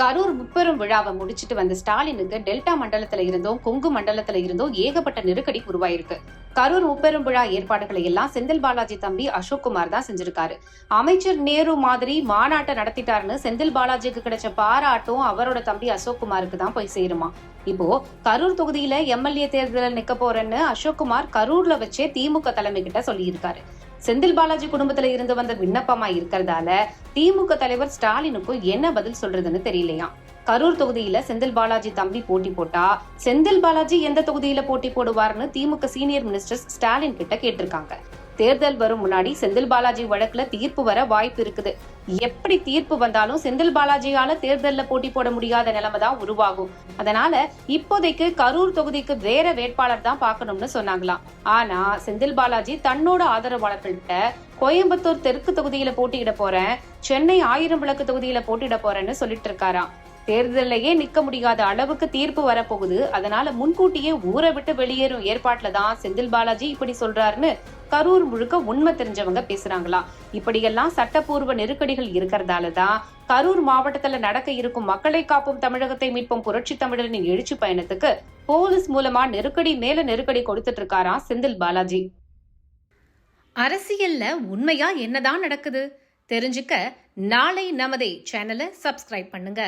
கரூர் முப்பெரும் விழாவை முடிச்சிட்டு வந்த ஸ்டாலினுக்கு டெல்டா மண்டலத்துல இருந்தோ கொங்கு மண்டலத்துல இருந்தோ ஏகப்பட்ட நெருக்கடி உருவாயிருக்கு. கரூர் முப்பெரும் விழா ஏற்பாடுகளை எல்லாம் செந்தில் பாலாஜி தம்பி அசோக் குமார் தான் செஞ்சிருக்காரு. அமைச்சர் நேரு மாதிரி மாநாட்டை நடத்திட்டாருன்னு செந்தில் பாலாஜிக்கு கிடைச்ச பாராட்டும் அவரோட தம்பி அசோக் குமாருக்கு தான் போய் சேருமா. இப்போ கரூர் தொகுதியில எம்எல்ஏ தேர்தலில் நிக்க போறேன்னு அசோக் குமார் கரூர்ல வச்சே திமுக தலைமை கிட்ட சொல்லியிருக்காரு. செந்தில் பாலாஜி குடும்பத்துல இருந்து வந்த விண்ணப்பமா இருக்கிறதால திமுக தலைவர் ஸ்டாலினுக்கும் என்ன பதில் சொல்றதுன்னு தெரியலையா? கரூர் தொகுதியில செந்தில் பாலாஜி தம்பி போட்டி போட்டா செந்தில் பாலாஜி எந்த தொகுதியில போட்டி போடுவார்னு திமுக சீனியர் மினிஸ்டர் ஸ்டாலின் கிட்ட கேட்டிருக்காங்க. தேர்தல் வரும் முன்னாடி செந்தில் பாலாஜி வழக்குல தீர்ப்பு வர வாய்ப்பு இருக்குது. எப்படி தீர்ப்பு வந்தாலும் செந்தில் பாலாஜியால தேர்தல்ல போட்டி போட முடியாத நிலைமை தான் உருவாகும். அதனால இப்போதைக்கு கரூர் தொகுதிக்கு வேற வேட்பாளர் தான் பார்க்கணும்னு சொன்னாங்களாம். ஆனா செந்தில் பாலாஜி தன்னோட ஆதரவாளர்கள்ட்ட கோயம்புத்தூர் தெற்கு தொகுதியில போட்டியிட போறேன் சென்னை ஆயிரம் விளக்கு தொகுதியில போட்டியிட போறேன்னு சொல்லிட்டு இருக்காராம். தேர்தலையே நிக்க முடியாத அளவுக்கு தீர்ப்பு வரப்போகுது. அதனால முன்கூட்டியே ஊரை விட்டு வெளியேறும் ஏற்பாட்டுல தான் செந்தில் பாலாஜி இப்படி சொல்றாருன்னு கரூர் முழுக்க உண்மை தெரிஞ்சவங்க பேசுறாங்களாம் இப்படியெல்லாம் சட்டப்பூர்வ நெருக்கடிகள் இருக்கிறதால தான் கரூர் மாவட்டத்துல நடக்க இருக்கும் மக்களை காப்போம் தமிழகத்தை மீட்போம் புரட்சி தமிழரின் எழுச்சி பயணத்துக்கு போலீஸ் மூலமா நெருக்கடி மேல நெருக்கடி கொடுத்துட்டு இருக்காராம் செந்தில் பாலாஜி? அரசியல்ல உண்மையா என்னதான் நடக்குது? தெரிஞ்சுக்க நாளை நமதே சேனலை சப்ஸ்கிரைப் பண்ணுங்க.